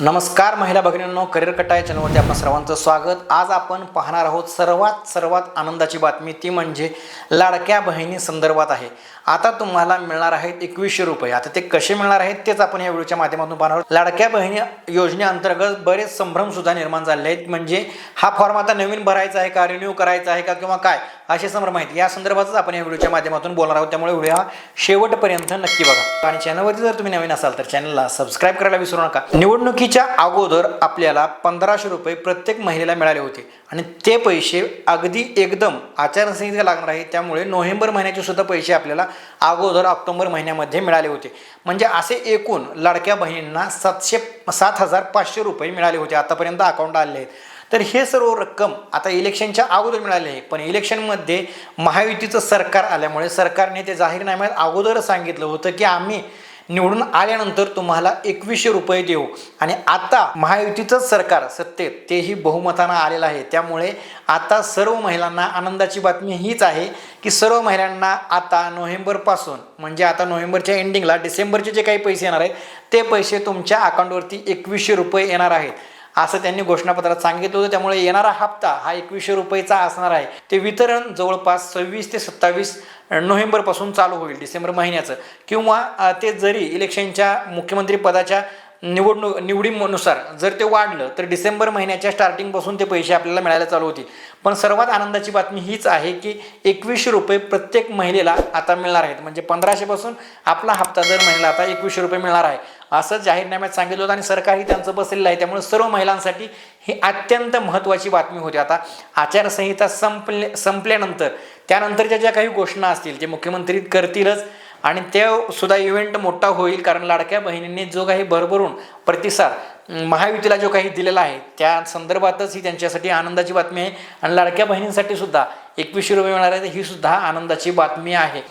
नमस्कार महिला भगिनींनो करिअर कट्टा या चॅनलवरती आपण सर्वांचं स्वागत. आज आपण पाहणार आहोत सर्वात सर्वात आनंदाची बातमी ती म्हणजे लाडक्या बहिणी संदर्भात आहे. आता तुम्हाला मिळणार आहेत एकवीसशे रुपये. आता ते कसे मिळणार आहेत तेच आपण या व्हिडिओच्या माध्यमातून पाहणार आहोत. लाडक्या बहिणी योजनेअंतर्गत बरेच संभ्रमसुद्धा निर्माण झाले आहेत. म्हणजे हा फॉर्म आता नवीन भरायचा आहे का रिन्यू करायचा आहे का किंवा काय? असे संभ्रम आहेत या संदर्भातच आपण या व्हिडिओच्या माध्यमातून बोलणार आहोत. त्यामुळे व्हिडिओ हा शेवटपर्यंत नक्की बघा. आणि चॅनलवरती जर तुम्ही नवीन असाल तर चॅनलला सबस्क्राईब करायला विसरू नका. निवडणुकीच्या अगोदर आपल्याला पंधराशे रुपये प्रत्येक महिलेला मिळाले होते. आणि ते पैसे अगदी एकदम आचारसंहिता लागणार आहे. त्यामुळे नोव्हेंबर महिन्याचे सुद्धा पैसे आपल्याला अगोदर ऑक्टोबर महिन्यामध्ये मिळाले होते. म्हणजे असे एकूण लाडक्या बहिणींना सातशे सात हजार पाचशे रुपये मिळाले होते. आतापर्यंत अकाउंट आले आहेत. तर हे सर्व रक्कम आता इलेक्शनच्या अगोदर मिळाले आहे. पण इलेक्शनमध्ये महायुतीचं सरकार आल्यामुळे सरकारने ते जाहीरनाम्यात अगोदरच सांगितलं होतं की आम्ही निवडून आल्यानंतर तुम्हाला एकवीसशे रुपये देऊ. आणि आता महायुतीचंच सरकार सत्तेत तेही बहुमतानं आलेलं आहे. त्यामुळे आता सर्व महिलांना आनंदाची बातमी हीच आहे की सर्व महिलांना आता नोव्हेंबरपासून म्हणजे आता नोव्हेंबरच्या एंडिंगला डिसेंबरचे जे काही पैसे येणार आहेत ते पैसे तुमच्या अकाउंटवरती एकवीसशे रुपये येणार आहेत. असं त्यांनी घोषणापत्रात सांगितलं होतं. त्यामुळे येणारा हप्ता हा एकवीसशे रुपयेचा असणार आहे. ते वितरण जवळपास सव्वीस ते सत्तावीस नोव्हेंबरपासून चालू होईल डिसेंबर महिन्याचं. किंवा ते जरी इलेक्शनच्या मुख्यमंत्रीपदाच्या निवडणूक निवडीनुसार जर ते वाढलं तर डिसेंबर महिन्याच्या स्टार्टिंगपासून ते पैसे आपल्याला मिळायला चालू होतील. पण सर्वात आनंदाची बातमी हीच आहे की एकवीसशे रुपये प्रत्येक महिलेला आता मिळणार आहेत. म्हणजे पंधराशेपासून आपला हप्ता दर महिन्याला आता एकवीसशे रुपये मिळणार आहे. असं जाहीरनाम्यात सांगितलं होतं आणि सरकारही त्यांचं बसलेलं आहे. त्यामुळे सर्व महिलांसाठी ही अत्यंत महत्त्वाची बातमी होती. आता आचारसंहिता संपले संपल्यानंतर त्यानंतरच्या ज्या काही घोषणा असतील ते मुख्यमंत्री करतीलच आणि ते सुद्धा इव्हेंट मोठा होईल कारण लाडक्या बहिणींनी जो काही भरभरून प्रतिसाद महायुतीला जो काही दिलेला आहे त्या संदर्भातच ही त्यांच्यासाठी आनंदाची बातमी आहे. आणि लाडक्या बहिणींसाठी सुद्धा एकवीसशे रुपये मिळणार आहे ही सुद्धा आनंदाची बातमी आहे.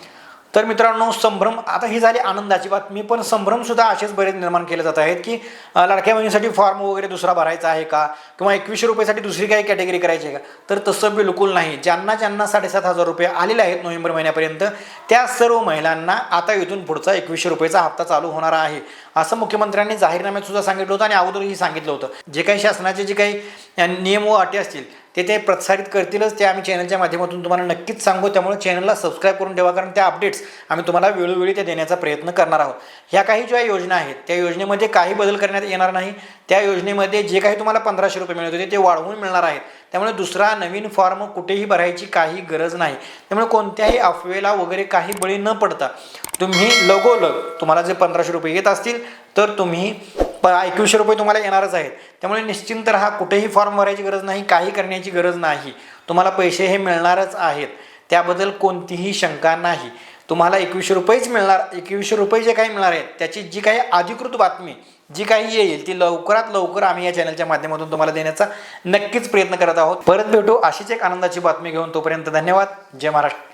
तर मित्रांनो संभ्रम आता ही झाली आनंदाची बातमी. पण संभ्रमसुद्धा असेच बरेच निर्माण केले जात आहेत की लडक्या लाडक्या बहिणीसाठी फॉर्म वगैरे दुसरा भरायचा आहे का? किंवा एकवीसशे रुपयासाठी दुसरी काही कॅटेगरी करायची आहे का? तर तसं बिलकुल नाही. ज्यांना ज्यांना साडेसात हजार रुपये आलेले आहेत नोव्हेंबर महिन्यापर्यंत त्या सर्व महिलांना आता इथून पुढचा एकवीसशे रुपयेचा हप्ता चालू होणार आहे. असं मुख्यमंत्र्यांनी जाहीरनाम्यात सुद्धा सांगितलं होतं आणि अगोदरही सांगितलं होतं. जे काही शासनाचे जे काही नियम व अटी असतील ते ते प्रसारित करतीलच ते आम्ही चॅनलच्या माध्यमातून तुम्हाला नक्कीच सांगू. त्यामुळे चॅनलला सबस्क्राईब करून ठेवा कारण त्या अपडेट्स आम्ही तुम्हाला वेळोवेळी ते देण्याचा प्रयत्न करणार आहोत. ह्या काही ज्या योजना आहेत त्या योजनेमध्ये काही बदल करण्यात येणार नाही. त्या योजनेमध्ये जे काही तुम्हाला पंधराशे रुपये मिळत होते ते वाढवून मिळणार आहेत. त्यामुळे दुसरा नवीन फॉर्म कुठेही भरायची काही गरज नाही. त्यामुळे कोणत्याही अफवेला वगैरे काही बळी न पडता तुम्ही लगोलग तुम्हाला जे पंधराशे रुपये येत असतील तर तुम्ही प एकवीसशे रुपये तुम्हाला येणारच आहेत. त्यामुळे निश्चिंत राहा कुठेही फॉर्म भरायची गरज नाही काही करण्याची गरज नाही. तुम्हाला पैसे हे मिळणारच आहेत. त्याबद्दल कोणतीही शंका नाही. तुम्हाला एकवीसशे रुपयेच मिळणार एकवीसशे रुपये जे काही मिळणार आहेत त्याची जी काही अधिकृत बातमी जी काही येईल ती लवकरात लवकर आम्ही या चॅनलच्या माध्यमातून तुम्हाला देण्याचा नक्कीच प्रयत्न करत आहोत. परत भेटू अशीच एक आनंदाची बातमी घेऊन तोपर्यंत धन्यवाद. जय महाराष्ट्र.